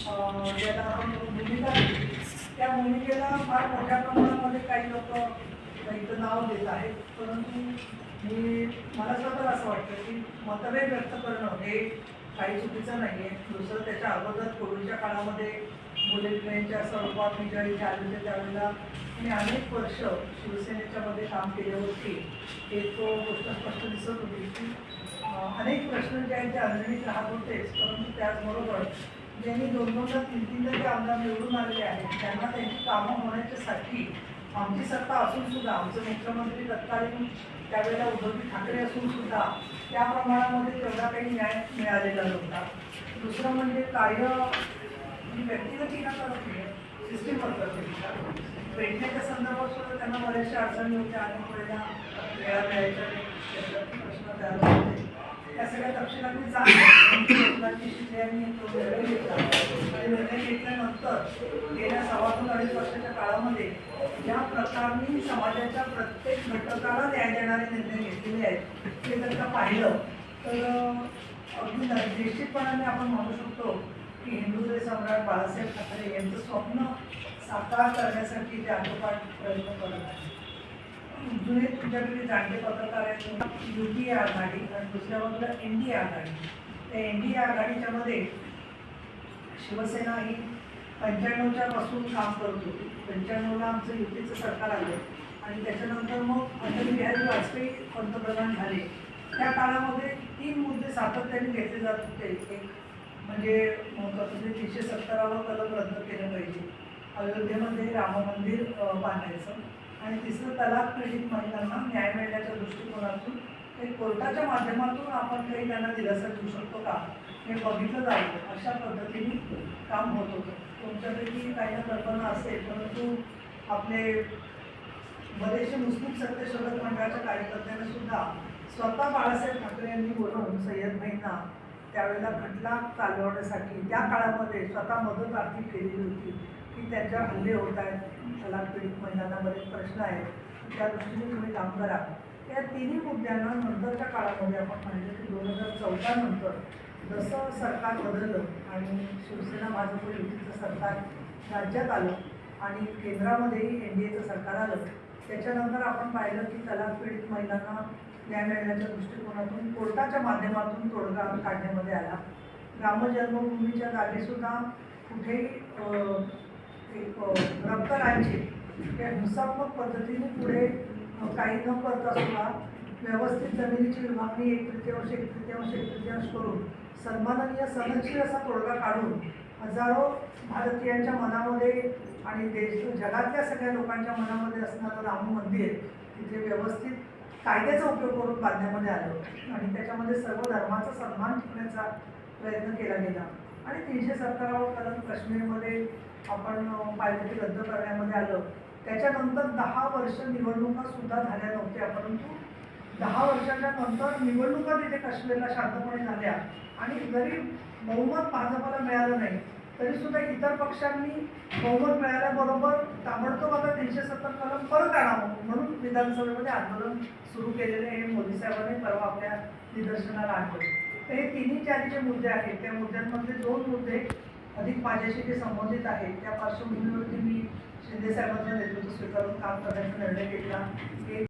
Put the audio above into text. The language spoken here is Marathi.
ज्याला आपण भूमिका त्या भूमिकेला फार मोठ्या प्रमाणामध्ये काही लोक इथं नाव देत आहेत परंतु मी मला स्वतःला असं वाटतं की मतभेद व्यक्त करणं हे काही चुकीचं नाही आहे दुसरं त्याच्या अगोदर कोविडच्या काळामध्ये बुलेट ट्रेनच्या स्वरूपात मी ज्यावेळी इथे आले होते त्यावेळेला मी अनेक वर्ष शिवसेनेच्या मध्ये काम केले होते हे तो गोष्ट स्पष्ट दिसत होती की अनेक प्रश्न जे आहेत ते अडचणीत राहत होतेच परंतु त्याचबरोबर ज्यांनी दोन दोनदा तीन तीनदा ते आमदार निवडून आलेले आहेत त्यांना त्यांची कामं होण्याच्यासाठी आमची सत्ता असून सुद्धा आमचे मुख्यमंत्री तत्कालीन त्यावेळेला उद्धवजी ठाकरे असून सुद्धा त्या प्रमाणामध्ये तेवढा काही न्याय मिळालेला नव्हता. दुसरं म्हणजे कार्य ही व्यक्तिगत टीका करत नाही सिस्टीमवर करते टीका संदर्भात सुद्धा त्यांना बऱ्याचशा अडचणी होत्या अनेक वेळेला वेळा मिळायच्या प्रश्न तयार होते त्या सगळ्या तपशिलांनी जाणार यांनी तो निर्णय घेतला. आणि निर्णय घेतल्यानंतर गेल्या सव्वा दोन अडीच वर्षाच्या काळामध्ये ज्या प्रकारे समाजाच्या प्रत्येक घटकाला न्याय देणारे निर्णय घेतलेले आहेत. ते जर का पाहिलं तर अगदी निश्चितपणाने आपण म्हणू शकतो की हिंदू सम्राट बाळासाहेब ठाकरे यांचं स्वप्न साकार करण्यासाठी ते आटोपाट प्रयत्न करत आहेत. जुने तुमच्याकडे जाणते पत्रकार आहेत यू पी ए आघाडी आणि दुसऱ्या बाजूला एन डी ए आघाडी. त्या एन डी ए आघाडीच्या मध्ये शिवसेना ही पंच्याण्णवच्या पासून काम करत होती. पंच्याण्णवला आमचं युतीचं सरकार आलं. आणि त्याच्यानंतर मग अटल बिहारी वाजपेयी पंतप्रधान झाले. त्या काळामध्ये तीन मुद्दे सातत्याने घेतले जात होते. एक म्हणजे महत्त्वाचं म्हणजे तीनशे सत्तरावं कलम रद्द केलं पाहिजे. अयोध्येमध्ये राम मंदिर बांधायचं. आणि तिसरं तलाक पीडित महिलांना न्याय मिळण्याच्या दृष्टिकोनातून ते कोर्टाच्या माध्यमातून आपण काही त्यांना दिलासा देऊ शकतो का? हे बघितलं जावं अशा पद्धतीने काम होत होतं. तुमच्यापैकी काही ना कल्पना असेल परंतु आपले बरेचसे मुस्लिम सत्यशोधक मंडळाच्या कार्यकर्त्यांना सुद्धा स्वतः बाळासाहेब ठाकरे यांनी बोलून सय्यद भाईंना त्यावेळेला खटला चालवण्यासाठी त्या काळामध्ये स्वतः मदत आर्थिक केलेली होती की त्यांच्या हल्ले होत आहेत. त्याला पीडित महिलांना बरेच प्रश्न आहेत. त्या दृष्टीने तुम्ही काम करा. या तिन्ही मुद्द्यांना नंतरच्या काळामध्ये आपण पाहिलं की दोन हजार चौदा नंतर जसं सरकार बदललं आणि शिवसेना भाजप युतीचं सरकार राज्यात आलं आणि केंद्रामध्येही एन डी एचं सरकार आलं त्याच्यानंतर आपण पाहिलं की तलाक पीडित महिलांना न्याय मिळण्याच्या दृष्टिकोनातून कोर्टाच्या माध्यमातून तोडगा काढण्यामध्ये आला. रामजन्मभूमीच्या जागेसुद्धा कुठेही एक रक्त रक्तराज्य त्या हिंसात्मक पद्धतीने पुढे काही न करता सुद्धा व्यवस्थित जमिनीची विभागणी एक तृतीयांश एक तृतीयांश एक तृतीयांश करून सन्माननीय सहनशील असा तोडगा काढून हजारो भारतीयांच्या मनामध्ये आणि देश जगातल्या सगळ्या लोकांच्या मनामध्ये असणारं राम मंदिर तिथे व्यवस्थित कायद्याचा उपयोग करून बांधण्यामध्ये आलं. आणि त्याच्यामध्ये सर्व धर्माचा सन्मान ठेवण्याचा प्रयत्न केला गेला. आणि तीनशे सत्तरावं कलम काश्मीरमध्ये आपण अं, रद्द करण्यामध्ये आलं. त्याच्यानंतर दहा वर्ष निवडणुका सुद्धा झाल्या नव्हत्या परंतु दहा वर्षाच्या नंतर निवडणुका तिथे काश्मीरला शांतपणे झाल्या आणि जरी बहुमत भाजपाला मिळालं नाही तरी सुद्धा इतर पक्षांनी बहुमत मिळाल्याबरोबर ताबडतोब आता तीनशे सत्तर कलम परत आणावं म्हणून विधानसभेमध्ये आंदोलन सुरू केलेले हे मोदी साहेबांनी परवा आपल्या निदर्शनाला आणलं. तर हे तिन्ही चारी जे मुद्दे आहेत. त्या मुद्द्यांमधले दोन मुद्दे अधिक माझ्याशी ते संबंधित आहेत. त्या पार्श्वभूमीवरती मी शिंदे साहेबांचं नेतृत्व स्वीकारून काम करण्याचा निर्णय घेतला. एक